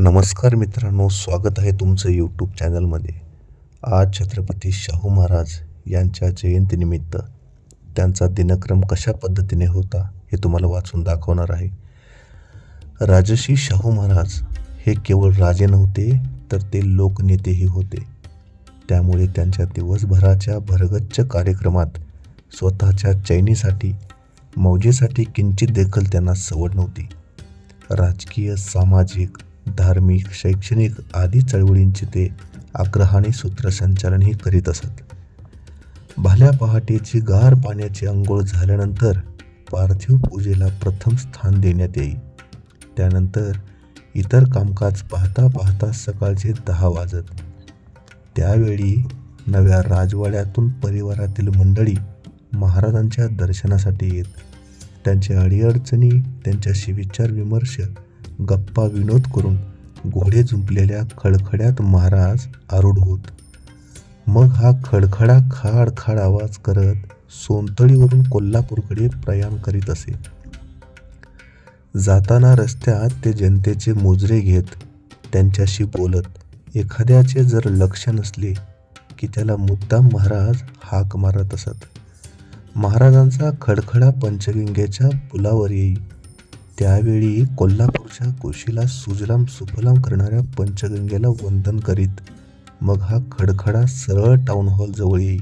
नमस्कार मित्रांनो स्वागत आहे तुमचं यूट्यूब चॅनलमध्ये आज छत्रपती शाहू महाराज यांच्या जयंतीनिमित्त त्यांचा दिनक्रम कशा पद्धतीने होता हे तुम्हाला वाचून दाखवणार आहे. राजश्री शाहू महाराज हे केवळ राजे नव्हते तर ते लोकनेतेही होते. त्यामुळे त्यांच्या दिवसभराच्या भरगच्च कार्यक्रमात स्वतःच्या चैनीसाठी मौजेसाठी किंचित देखील त्यांना सवड नव्हती. राजकीय सामाजिक धार्मिक शैक्षणिक आदी चळवळींचे ते आग्रहाने सूत्रसंचालनही करीत असत. भाल्या पहाटेची गार पाण्याची अंघोळ झाल्यानंतर पार्थिव पूजेला प्रथम स्थान देण्यात येई. त्यानंतर इतर कामकाज पाहता पाहता सकाळचे दहा वाजत. त्यावेळी नव्या राजवाड्यातून परिवारातील मंडळी महाराजांच्या दर्शनासाठी येत. त्यांचे अडीअडचणी त्यांच्याशी विचार विमर्श गप्पा विनोद करून घोडे झुंपलेल्या खडखड्यात महाराज आरूढ होत. मग हा खडखडा खाड खाड आवाज करत सोनतळीवरून कोल्हापूरकडे प्रयाण करीत असे. जाताना रस्त्यात ते जनतेचे मोजरे घेत त्यांच्याशी बोलत. एखाद्याचे जर लक्ष नसले की त्याला मुद्दाम महाराज हाक मारत असत. महाराजांचा खडखडा पंचगंगेच्या पुलावर येई. त्यावेळी कोल्हापूरच्या कुशीला सुजलाम सुफलाम करणाऱ्या पंचगंगेला वंदन करीत मग हा खडखडा सरळ टाउन हॉल जवळ येई.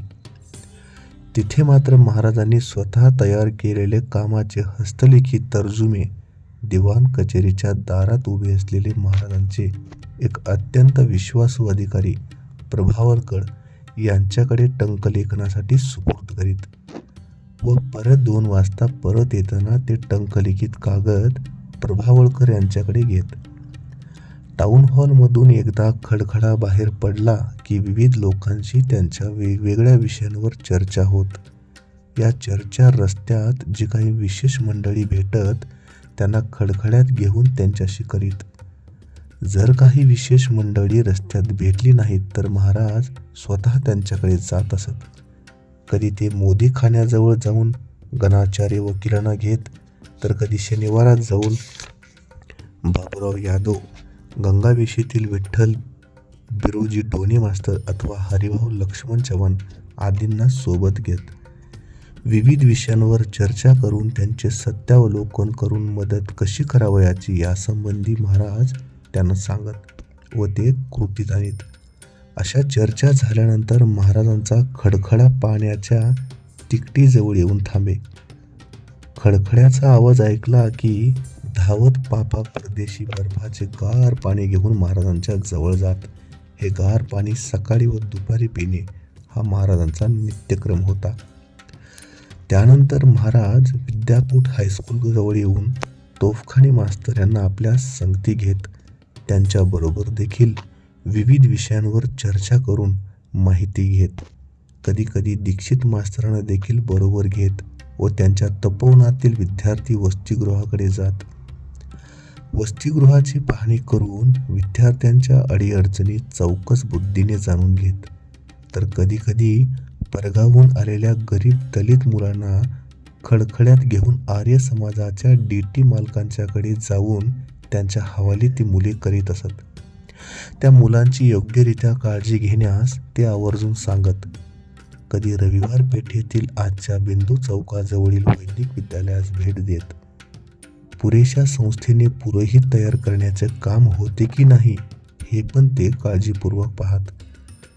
तिथे मात्र महाराजांनी स्वतः तयार केलेले कामाचे हस्तलिखित तर्जुमे दिवाण कचेरीच्या दारात उभे असलेले महाराजांचे एक अत्यंत विश्वासू अधिकारी प्रभावरकर यांच्याकडे टंकलेखनासाठी सुपूर्द करीत. व परत दोन वाजता परत येताना ते टंकलिखित कागद प्रभावळकर यांच्याकडे घेत. टाऊन हॉलमधून एकदा खडखडा बाहेर पडला की विविध लोकांशी त्यांच्या वेगवेगळ्या विषयांवर चर्चा होत. या चर्चा रस्त्यात जी काही विशेष मंडळी भेटत त्यांना खडखड्यात घेऊन त्यांच्याशी करीत. जर काही विशेष मंडळी रस्त्यात भेटली नाहीत तर महाराज स्वतः त्यांच्याकडे जात असत. कधी ते मोदी खाण्याजवळ जाऊन गणाचार्य वकिलांना घेत तर कधी शनिवारात जाऊन बाबूराव यादव गंगावेशीतील विठ्ठल बिरोजी डोने मास्तर अथवा हरिभाऊ लक्ष्मण चव्हाण आदींना सोबत घेत. विविध विषयांवर चर्चा करून त्यांचे सत्यावलोकन करून मदत कशी करावयाची यासंबंधी महाराज त्यांना सांगत व ते कृतीत आणत अशा चर्चा झाल्यानंतर महाराजांचा खडखडा पाण्याच्या तिकटीजवळ येऊन थांबे. खडखड्याचा आवाज ऐकला की धावत पापा परदेशी बर्फाचे गार पाणी घेऊन महाराजांच्या जवळ जात. हे गार पाणी सकाळी व दुपारी पिणे हा महाराजांचा नित्यक्रम होता. त्यानंतर महाराज विद्यापीठ हायस्कूल जवळ येऊन तोफखाने मास्तर यांना आपल्या संगती घेत त्यांच्याबरोबर देखील विविध विषयांवर चर्चा करून माहिती घेत कधीकधी दीक्षित मास्तरांना देखील बरोबर घेत व त्यांच्या तपोवनातील विद्यार्थी वसतिगृहाकडे जात. वसतिगृहाची पाहणी करून विद्यार्थ्यांच्या अडीअडचणी चौकस बुद्धीने जाणून घेत. तर कधीकधी परगावून आलेल्या गरीब दलित मुलांना खडखड्यात घेऊन आर्य समाजाच्या डी टी मालकांच्याकडे जाऊन त्यांच्या हवाली ती मुले करीत असत. त्या मुलांची योग्यरित्या काळजी घेण्यास ते आवर्जून सांगत कधी रविवार पेठेतील आजच्या बिंदू चौकाजवळील वैदिक विद्यालयास भेट देत. पुरेशा संस्थेने पुरोहित तयार करण्याचे काम होते की नाही हे पण ते काळजीपूर्वक पाहत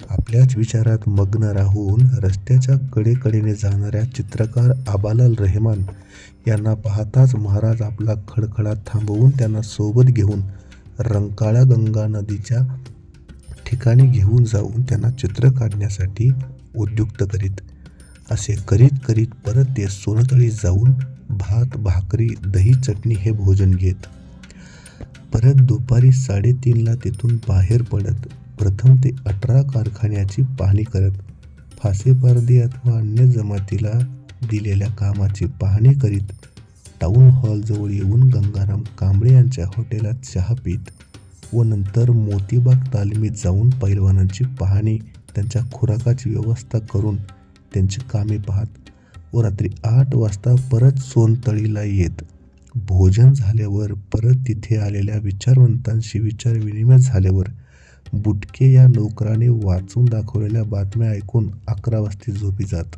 आपल्याच विचारात मग्न राहून रस्त्याच्या कडेकडेने जाणाऱ्या चित्रकार आबालाल रेहमान यांना पाहताच महाराज आपला खडखडा थांबवून त्यांना सोबत घेऊन रंकाळा गंगा नदीच्या ठिकाणी घेऊन जाऊन त्यांना चित्र काढण्यासाठी उद्युक्त करीत. असे करीत करीत परत ते सोनतळी जाऊन भात भाकरी दही चटणी हे भोजन घेत. परत दुपारी साडेतीनला तिथून बाहेर पडत. प्रथम ते अठरा कारखान्याची पाहणी करत. फासे पर्दे अथवा अन्य जमातीला दिलेल्या कामाची पाहणी करीत. टाउन हॉलजवळ येऊन गंगाराम कांबळे यांच्या हॉटेलात चहा पीत व नंतर मोतीबाग तालमीत जाऊन पैलवानांची पाहणी त्यांच्या खुराकाची व्यवस्था करून त्यांची कामे पाहत व रात्री आठ वाजता परत सोनतळीला येत. भोजन झाल्यावर परत तिथे आलेल्या विचारवंतांशी विचारविनिमय झाल्यावर बुटके या नोकराने वाचून दाखवलेल्या बातम्या ऐकून अकरा वाजता झोपी जात.